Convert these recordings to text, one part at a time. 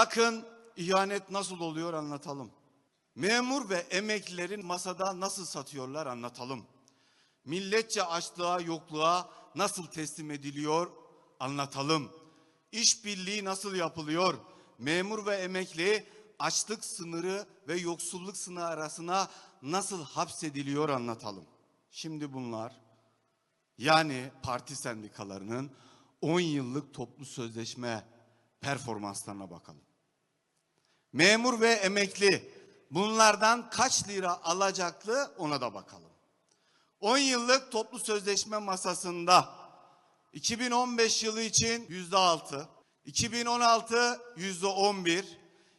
Bakın ihanet nasıl oluyor anlatalım. Memur ve emeklilerin masada nasıl satıyorlar anlatalım. Milletçe açlığa, yokluğa nasıl teslim ediliyor anlatalım. İşbirliği nasıl yapılıyor? Memur ve emekli açlık sınırı ve yoksulluk sınırı arasına nasıl hapsediliyor anlatalım. Şimdi bunlar yani parti sendikalarının 10 yıllık toplu sözleşme performanslarına bakalım. Memur ve emekli bunlardan kaç lira alacaklı ona da bakalım. 10 yıllık toplu sözleşme masasında 2015 yılı için yüzde altı, 2016 yüzde on bir,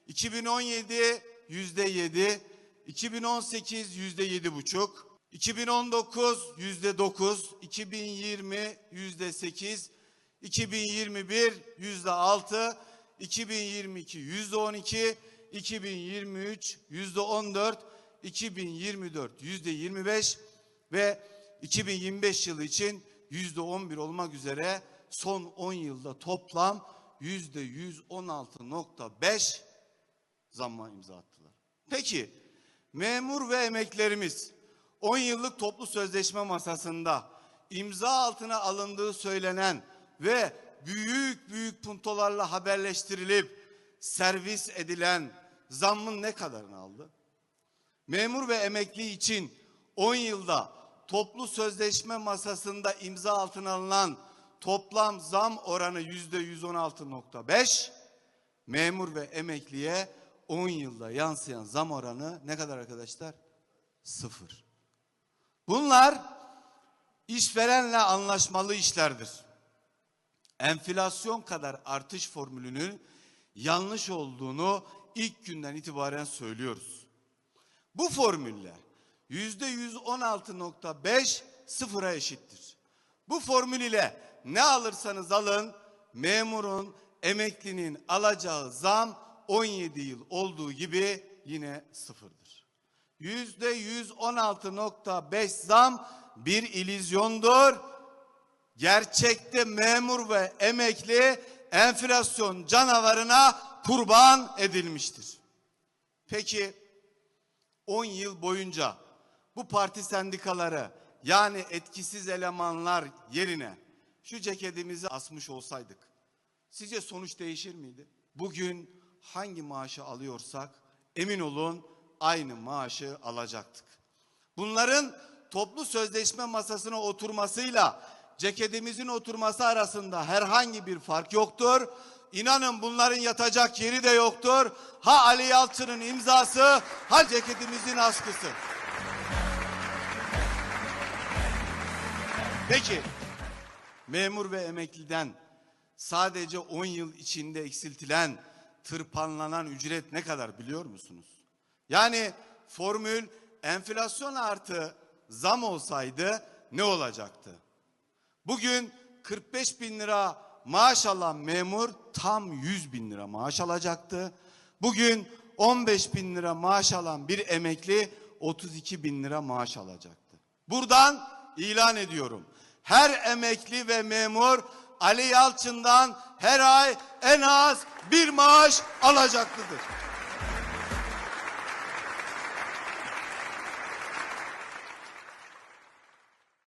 2017 yüzde yedi, 2018 yüzde yedi buçuk, 2019 yüzde dokuz, 2020 yüzde sekiz, 2021 yüzde altı, 2022 yüzde on iki, 2023 yüzde on dört, 2024 yüzde yirmi beş ve 2025 yılı için yüzde 11 olmak üzere son 10 yılda toplam yüzde 116.5 zamma imza attılar. Peki memur ve emeklerimiz 10 yıllık toplu sözleşme masasında imza altına alındığı söylenen ve büyük puntolarla haberleştirilip servis edilen zammın ne kadarını aldı? Memur ve emekli için 10 yılda toplu sözleşme masasında imza altına alınan toplam zam oranı yüzde 116.5. Memur ve emekliye 10 yılda yansıyan zam oranı ne kadar arkadaşlar? Sıfır. Bunlar işverenle anlaşmalı işlerdir. Enflasyon kadar artış formülünün yanlış olduğunu ilk günden itibaren söylüyoruz. Bu formülle yüzde 116.5 sıfıra eşittir. Bu formül ile ne alırsanız alın memurun, emeklinin alacağı zam 17 yıl olduğu gibi yine sıfırdır. Yüzde 116.5 zam bir ilizyondur. Gerçekte memur ve emekli enflasyon canavarına kurban edilmiştir. Peki 10 yıl boyunca bu parti sendikaları yani etkisiz elemanlar yerine şu ceketimizi asmış olsaydık sizce sonuç değişir miydi? Bugün hangi maaşı alıyorsak emin olun aynı maaşı alacaktık. Bunların toplu sözleşme masasına oturmasıyla ceketimizin oturması arasında herhangi bir fark yoktur. İnanın bunların yatacak yeri de yoktur. Ha Ali Yalçın'ın imzası, ha ceketimizin askısı. Peki, memur ve emekliden sadece 10 yıl içinde eksiltilen, tırpanlanan ücret ne kadar biliyor musunuz? Yani formül enflasyon artı zam olsaydı ne olacaktı? Bugün 45 bin lira maaş alan memur tam 100 bin lira maaş alacaktı. Bugün 15 bin lira maaş alan bir emekli 32 bin lira maaş alacaktı. Buradan ilan ediyorum. Her emekli ve memur Ali Yalçın'dan her ay en az bir maaş alacaklıdır.